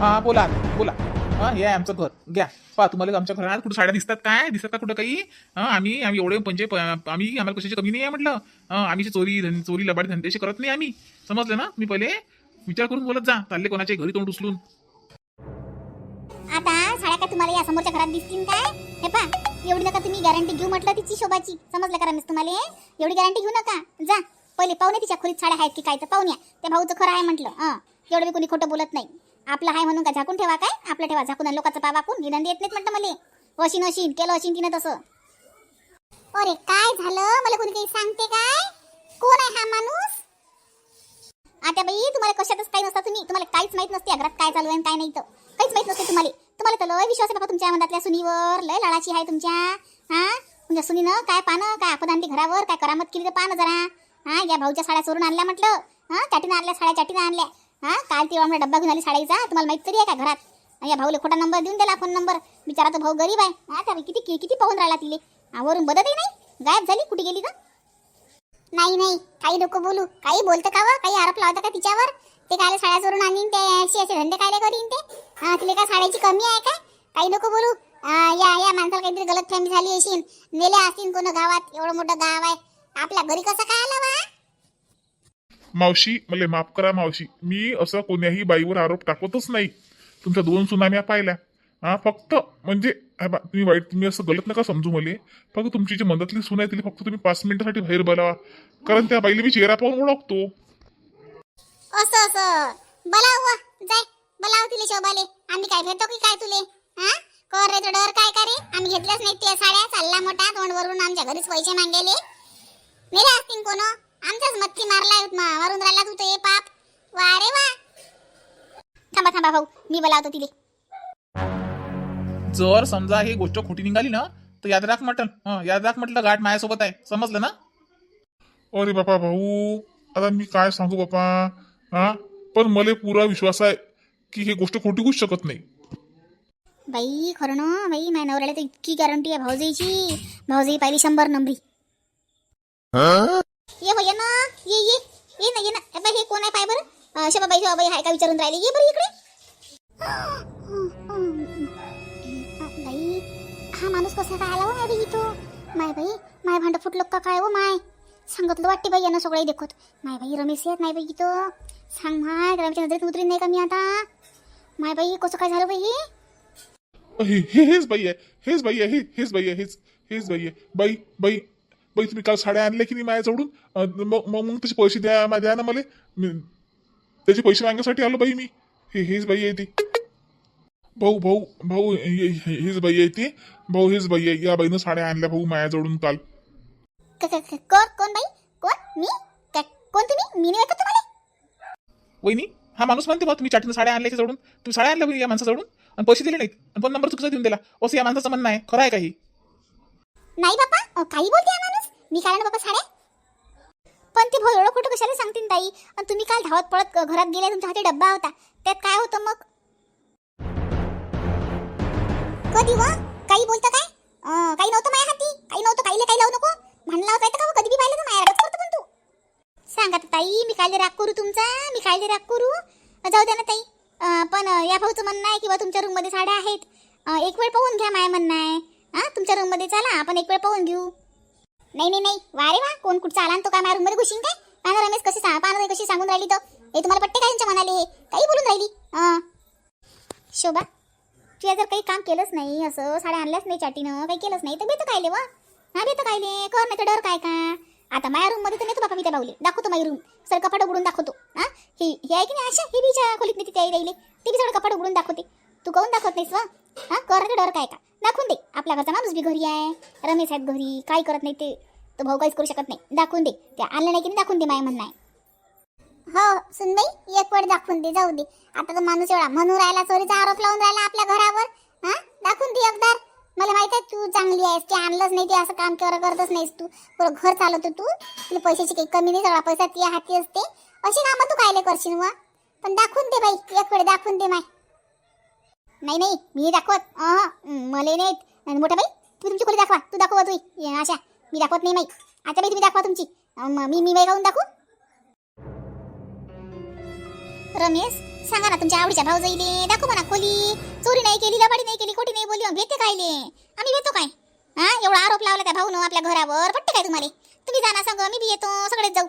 हा बोला बोला. हा हे आहे आमचं घर. घ्या. पहा तुम्हाला आमच्या घरात कुठं साड्या दिसतात काय? दिसतात का कुठं काही? हा आम्ही आम्ही एवढे म्हणजे प- आम्ही आम्हाला कशाची कमी नाही आहे म्हटलं. आम्ही चोरी चोरी लबाडी धंदेशी करत नाही आम्ही. समजलं ना? मी पहिले विचार करून बोलत जा. चालले कोणाच्या घरी तोंड उचलून. आता साड्या काय तुम्हाला या समोरच्या घरात दिसतील काय? हे पा एवढी नका तुम्ही गॅरंटी घेऊ म्हटलं तिची शोभाची. समजलं का रमेश तुम्हाला? एवढी गॅरंटी घेऊ नका. जा. पहिले पाहुणे तिच्या खोलीत साड्या आहेत की काय तर पाहुण्या त्या भाऊचं खरं आहे म्हटलं. हा एवढं मी कोणी खोटं बोलत नाही. आपलं आहे म्हणून का झाकून ठेवा काय? आपलं ठेवा. झाकून आणि लोकांचं पावा कोण? निधन येत नाहीत म्हटलं मला. वशीन वशीन केलं वशीन तिनं तसं. अरे काय झालं? मला कोणी काही सांगते काय? कोण आहे हा माणूस? आता बाई तुम्हाला कशातच काही नसता तुम्ही. तुम्हाला काहीच माहीत नसते घरात काय चालू आहे आणि काय नाही तर. काहीच माहीत नसते तुम्हाला. तुम्हाला तर लय विश्वास आहे बाबा तुमच्या मनातल्या सुनीवर. लय लाडाची आहे तुमच्या. हा? तुमच्या सुनीनं काय पानं काय आपण आणली घरावर? काय करामत केली तर पानं जरा. हा या भाऊच्या साड्या चोरून आणल्या म्हटलं. हा चाटीनं आणल्या साड्या चाटीनं आणल्या. हा? काल तेव्हा मला डब्बा घेऊन आली साड्याचा तुम्हाला माहीत तरी आहे का घरात? आणि या भाऊला खोटा नंबर देऊन दिला फोन नंबर बिचारा तो भाऊ गरीब आहे. हा त्या किती किती पाहून राहिला तिले? वरून बदतही नाही? गायब झाली? कुठे गेली का नाही नाही. काही नको बोलू. काही बोलतं का व? काही आरोप लावतं का तिच्यावर? ते काय साड्याचवरून आणीन ते असे असे धंदे काय करीन ते? तिले काय साड्याची कमी आहे काय? काही नको बोलू? या या माणसाला काहीतरी गलत फॅमिली झाली असेल. नेले असतील कोण गावात? एवढं मोठं गाव आहे. आपल्या घरी कसं काय आलं बा? मावशी मला माफ करा मावशी. मी असं कोण्याही बाईवर आरोप टाकतच नाही. तुमच्या दोन सुनाम्या पाहिल्या. हा फक्त म्हणजे हा बा, तुम्ही वाईट तुम्ही असं गलत नका समजू मला. फक्त तुमची जी मदतली सून आहे तिला फक्त तुम्ही पाच मिनिटासाठी बाहेर बोलावा. कारण त्या बाईला मी चेहरा पाहून ओळखतो. असं असं. बोलाव व, जाय. बोलाव तिले शोभाले. आम्ही काय भेटतो की काय तुले? हा? कर रे तो डर काय का रे आम्ही घेतल्याच नाही त्या साड्या. चालला मोठा तोंड वरून आमच्या घरीच पैसे मागेले. नेले असतील कोण? आमचाच मत्ती मारला मा- मारून राहिला तू ते पाप? वा रे वा. थांबा थांबा भाऊ. मी बोलावतो तिले. जर समजा ही गोष्ट खोटी निघाली ना तर याद राख म्हटलं हं याद राख म्हटलं गाठ माझ्यासोबत आहे. समजलं ना? अरे बापा भाऊ आता मी काय सांगू बापा? हा? पण मला पुरा विश्वास आहे की ही गोष्ट खोटी होऊच शकत नाही. बाई खरं ना? बाई माझ्या नवऱ्याला तर इतकी गॅरंटी आहे भाऊजाईची भाऊजाई पाहिली शंभर नंबरी. ये भैया ना. ये ये. ये ना ये ना. ए बाई, हे कोण आहे पाय बरं? अं, शबाबाई शबाबाई हाय का विचारून राहिले? ये बरं इकडे. बाई हा माणूस कसा काय आला हो माय बाई इथं? माय बाई माय भांड फुटलं का काय हो माय? सांगितलं वाटते बाई यानं सगळे देखत माय बाई रमेश येत नाही बाई इथं. सांग माय रमेशच्या नजरेत उतरीन नाही का मी आता? माय बाई कसं काय झालं बाई हे? हे हेच बाई आहे. हेच बाई आहे. हेच बाई आहे. हेच हेच बाई आहे. बाई बाई. बाई तुम्ही काल साड्या आणल्या की नाही माझ्याजवळून अं, मग मग त्याचे पैसे द्या मा- द्या ना मला. त्याचे पैसे मागण्यासाठी आलो बाई मी. हे हेच बाई आहे ती. भाऊ भाऊ भाऊ हेच बाई आहे ती. भाऊ हेच बाई आहे. या बाईनं साड्या आणल्या भाऊ माझ्याजवळून काल. कोण बाई? कोण? मी? कोण तुम्ही? मी नाही तुम्हाला. वहिनी हा माणूस म्हणते बा तुम्ही चाटीनं साड्या आणल्याच्या जवळून. तुम्ही साड्या आणल्या या माणसाजवळून आणि पैसे दिले नाहीत. आणि फोन नंबर चुकीचा देऊन दिला. असं या माणसाचं म्हणणं आहे. खरं आहे काही? नाही बापा काही बोलते मी काय ना बाबा साड्या पण ते भोळ खोटं कशाला सांगतील ताई? आणि तुम्ही काल धावत पळत घरात गेले तुमच्या हाती डब्बा होता. त्यात काय होतं मग? कधी व? काही बोलतं काय? काही नव्हतं माझ्या हाती? काही नव्हतं काहीले काही लावू नको? म्हणला होता का कधी बी पाहिलं तर माझ्या करतो पण तू. सांगा तर ताई मी कायले राग करू तुमचा? मी कायले राग करू? जाऊ द्या ना ताई. पण या भाऊचं म्हणणं आहे किंवा तुमच्या रूममध्ये साड्या आहेत. एक वेळ पाहून घ्या माय म्हणणं आहे. हां तुमच्या रूममध्ये चला आपण एक वेळ पाहून घेऊ. नाही नाही नाही. वा रे वा कोण कुठचा आला तो काय माझ्या रूममध्ये घुशीन काय? पाना रमेश? कशी सांग पाना कशी सांगून राहिली तर हे तुम्हाला पट्टे काय त्यांच्या मनाले काही बोलून राहिली. शोभा तुझ्या जर काही काम केलंच नाही असं साड्या आणल्याच नाही चाटीनं काही केलंच नाही तर बेत कायले वा. हा बेत कायले कर नाही तर डर काय का? आता माझ्या रूममध्ये तर नेतो बापा मी त्या बावले दाखवतो माझी रूम सर कपाट उघडून दाखवतो. हा? हे हे आहे की नाही आशा? ही बीच्या खोलीत नाही तिथे राहिले. ती बी सगळं कपाट उघडून दाखवते. तू कहून दाखवत नाहीस वा? हा? कर नाही डर काय का? दाखवून दे. आपल्या घरचा माणूस बी घरी आहे. रमेश आहेत घरी. काय करत नाही ते? तो भाऊ काहीच करू शकत नाही. दाखवून दे. ते आणलं नाही की दाखवून दे माय म्हणणं आहे. हो सुनबाई एक वेळ दाखवून दे जाऊ दे. आता तर माणूस एवढा म्हणून राहिला चोरीचा आरोप लावून राहिला आपल्या घरावर. हा? दाखवून दे एकदार. मला माहीत आहे तू चांगली आहेस की आणलंच नाही ते असं काम कर करतच नाहीस तू. पुरं घर चालवतो तू. तुला पैशाची काही कमी नाही सगळा पैसा ती हाती असते. अशी कामं तू कायले करशील वा पण दाखवून दे बाई एक वेळ दाखवून दे माय. नाही नाही मी दाखवत. अहं, मला नाहीत. आणि मोठ्या बाई तुम्ही तुमची खोली दाखवा. तू दाखवा तू अशा. मी दाखवत नाही माई आता बाई तुम्ही दाखवा तुमची. मी मी बाई गाऊन दाखवू? रमेश सांगा ना तुमच्या आवडीच्या भाऊ जाईले दाखव म्हणा खोली. चोरी नाही केली लबाडी नाही केली खोटी नाही बोलली मग भेटते कायले आम्ही भेटतो काय? हा एवढा आरोप लावला त्या भाऊनं आपल्या घरावर. पट्टे काय तुम्हाला? तुम्ही जाणार सांग मी बी येतो सगळेच जाऊ.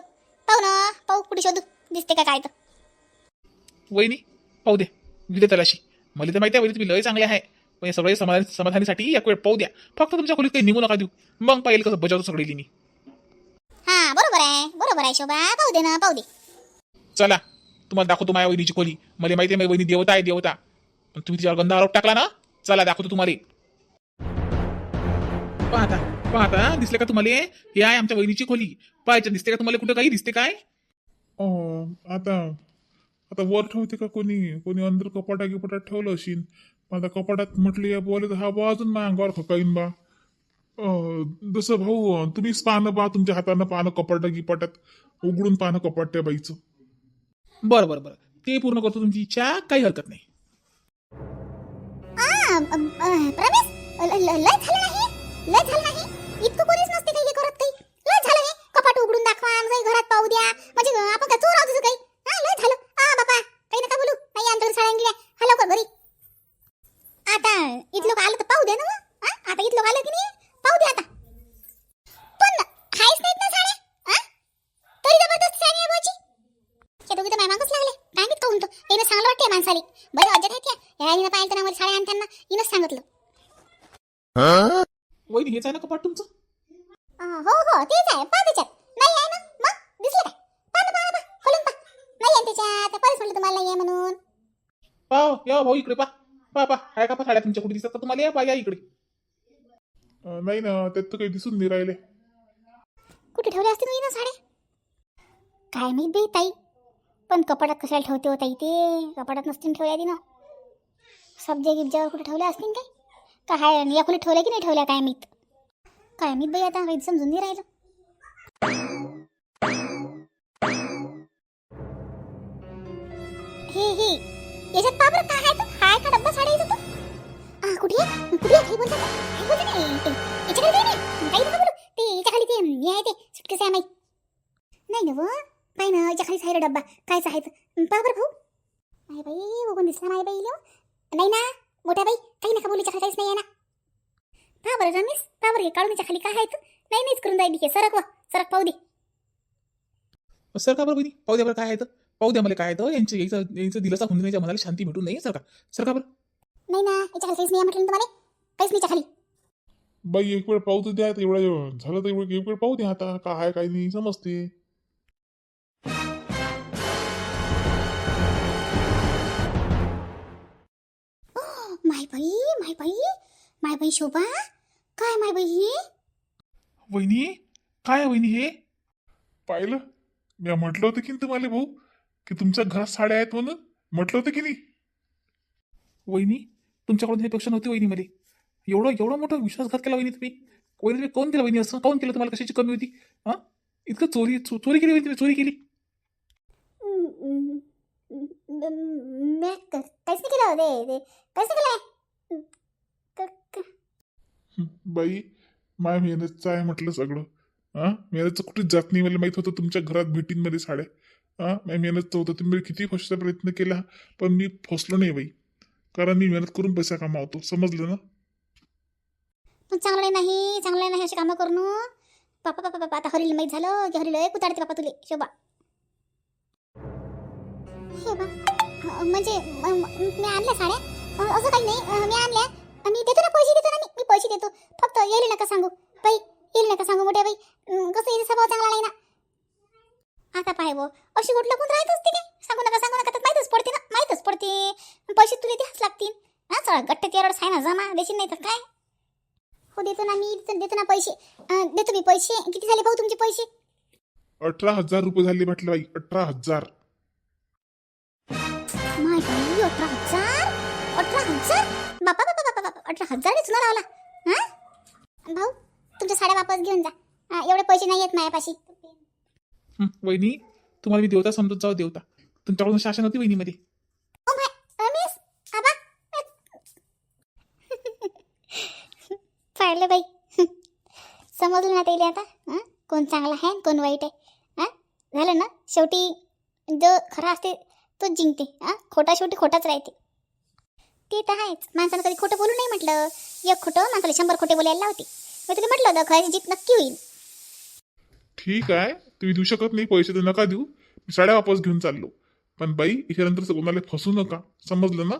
पाहू ना पाहू कुठे शोधू. दिसते का काय तर? वहिनी पाहू दे. विडे तलाशी. मला तर माहिती आहे वहिनी तुम्ही लय चांगले आहे. पण हे सगळे समाधान समाधानीसाठी एक वेळ पाहू द्या. फक्त तुमच्या खोलीत काही निघू नका देऊ. मग पाहिजे कसं बजावतो सगळी मी हा बरोबर आहे. बरोबर आहे शोभा. पाहू दे ना पाहू दे. चला तुम्हाला दाखवतो माझ्या वहिनीची खोली. मला माहिती आहे माझी वहिनी देवता आहे देवता. पण तुम्ही तिच्यावर गंधा आरोप टाकला ना? चला दाखवतो तुम्हाला. पाहता पाहता दिसले का तुम्हाला? हे आहे आमच्या वहिनीची खोली. पाहायचं दिसते का तुम्हाला कुठं काही? दिसते काय? अं, आता आता वर ठेवते का कोणी? कोणी अंदर कपाटा गिपाटात ठेवलं असेल माझ्या आता कपाटात म्हटली या बोले तर हा बा अजून माझ्या अंगावर खकाईन बा. जसं भाऊ तुम्हीच पाहणं बा तुमच्या हातानं पाहणं कपाटा गिपाटात उघडून पाहणं कपाट त्या बाईचं. बरं बरं बरं. ते पूर्ण करतो तुमची इच्छा काही हरकत नाही. आ, अ, अ, ल- ल- लय झालं नाही? लय झालं नाही? इतकं कोणी नसते काही हे करत काही लय झालं हे कपाट उघडून दाखवा आणि काही घरात पाहू द्या म्हणजे आपण काय चोर आहोत असं काही हा लय झालं आ बापा काही नका बोलू नाही आमच्याकडे साड्या गेल्या हा लवकर घरी आता इथं लोक आलं तर पाहू द्या ना मग. हा? आता इथं लोक आलं की नाही पाहू द्या आता पण हायच नाहीत ना साड्या हा? तरी जबरदस्त साडी आहे बुवाची. हे दोघी तर माझ्या मागच लागले काय माहीत काहून तो हिनं चांगलं वाटते माणसाली बरं अजय आहेत या हिनं पाहिलं तर आम्हाला साड्या आणताना हिनंच सांगितलं. वहिनी हेच आहे ना कपाट तुमचं? अं, हो हो तेच आहे. पहा त्याच्यात. नाही आहे ना? मग दिसलं काय? पहा ना ना पहा. खोलून पहा. नाही आहे त्याच्यात? परत म्हटलं तुम्हाला नाही आहे म्हणून. पाव या भाऊ इकडे पा पा पा आहे का पा साड्या तुमच्या कुठे दिसतात? का तुम्हाला या पा या इकडे. अं, नाही ना त्यात तर काही दिसून नाही राहिले. कुठे ठेवल्या असतील मी ना साड्या? काय माहीत बाई ताई. पण कपाटात कशाला ठेवते होता इथे कपाटात नसतील ठेवल्या ती ना सब्जा गिब्जावर कुठे ठेवल्या असतील काय? का हाय या खोलीत ठेवल्या की नाही ठेवल्या काय मीत काय मीत बाई आता काही समजून नाही राहिलं? हे हे याच्यात पाबर काय आहे तू? हाय का डब्बा साड्या तू? आ कुठे? आहे? कुठे? आहे? काही बोलता का? काही बोलता नाही ते याच्याकडे काही नाही काही नका बोलू? ते याच्या खाली ते हे आहे ते सुटकेस आहे माहीत नाही ना व. पाय ना याच्या खालीच आहे रे डब्बा. कायच आहे पहा बरं भाऊ. नाही बाई बघून दिसला नाही बाई लो. नाही ना मोठ्या बाई काही नका बोलू याच्या खाली काहीच नाही आहे ना. पहा बरं रमेश पहा बरं काढून याच्या खाली काय आहे नाही नाहीच करून जाईल हे. सरक व सरक पाहू दे. सर का बरं पाहू द्या बरं काय आहे तर पाहू द्या मला काय आहे तर यांचं याचं यांचं दिलासा होऊन नाही मनाला शांती भेटून नाही सर का सर का बरं. नाही ना याच्या खाली काहीच नाही म्हटलं तुम्हाला? काहीच नाही खाली. बाई एक वेळ पाहू तर द्या आता एवढं झालं तर एवढं एक वेळ पाहू द्या आता. काय आहे काय नाही समजते. बाई माय बाई माय बाई शोभा काय माय बाई हे वहिनी काय आहे वहिनी हे पाहिलं मी म्हटलं होतं की नाही तुम्हाला भाऊ की तुमच्या घरात साड्या आहेत म्हणून म्हटलं होतं की नाही वहिनी तुमच्याकडून हे पेक्षा नव्हती वहिनी मध्ये एवढं एवढा मोठा विश्वासघात केला वहिनी तुम्ही वहिनी तुम्ही कोण केलं वहिनी असं कोण केलं तुम्हाला कशाची कमी होती हा इतकं चोरी चो- चोरी केली वहिनी तुम्ही चोरी केली मी काहीच नाही केलं ते ते काहीच नाही केलं बाई माय मेहनतचं आहे म्हटलं सगळं. हां मेहनतचं कुठेच जात नाही मला माहीत होतं तुमच्या घरात भेटींमध्ये साड्या. हां माझ्या मेहनतचं होतं. तुम्ही किती फसचा प्रयत्न केला पण मी फसलो नाही बाई. कारण मी मेहनत करून पैसा कमावतो. समजलं ना? पण चांगलं नाही चांगलं नाही अशी कामं करून पापा पापा पापा आता हरिल माहीत झालं की हरिल एक उतारते पापा तुले. शोभा. हे बा म्हणजे मी आणल्या साड्या? असं काही नाही. अं, मी आणल्या. मी देतो ना पैसे देतो ना मी. मी पैसे देतो. फक्त येईल नका सांगू. बाई येईल नका सांगू मोठ्या बाई. अं, कसं येईल स्वभाव चांगला नाही ना. आता पाय वो. अशी गोट लपून राहत असते काय सांगू नका सांगू नका. तर माहीतच पडते ना माहीतच पडते. पैसे तुला द्याच लागतील. हा चला गट्ट तेरड आहे ना जमा. देशील नाही तर काय? हो देतो ना मी. देतो देतो ना पैसे. अं, देतो मी पैसे. किती झाले भाऊ तुमचे पैसे? अठरा हजार रुपये झाले म्हटलं बाई. अठरा हजार. अठरा हजार? हजार बापा बापा बापा बापा अठरा हजार चुना लावला हा? भाऊ तुमच्या साड्या वापस घेऊन जा. हा, एवढे पैसे नाही आहेत माझ्यापाशी. हं, वहिनी तुम्हाला मी देवता समजत जाऊ देवता. तुमच्याकडून शासन होती वहिनीमध्ये. ओ माय रमेश आबा. पाहिलं बाई. समजलं ना त्याला आता. हं? कोण चांगला आहे आणि कोण वाईट आहे. हा? झालं ना? शेवटी जो खरा असते तोच जिंकते. हा? खोटा शेवटी खोटाच राहते. ते तर आहेच. माणसानं कधी खोटं बोलू नाही म्हटलं. एक खोटं माणसाला शंभर खोटे बोलायला लावते. मी तुला म्हटलं होतं खरी जीत नक्की होईल. ठीक आहे. तुम्ही देऊ शकत नाही पैसे तर नका देऊ. मी साड्या वापस घेऊन चाललो. पण बाई ह्यानंतर कोणाला फसू नका. समजलं ना?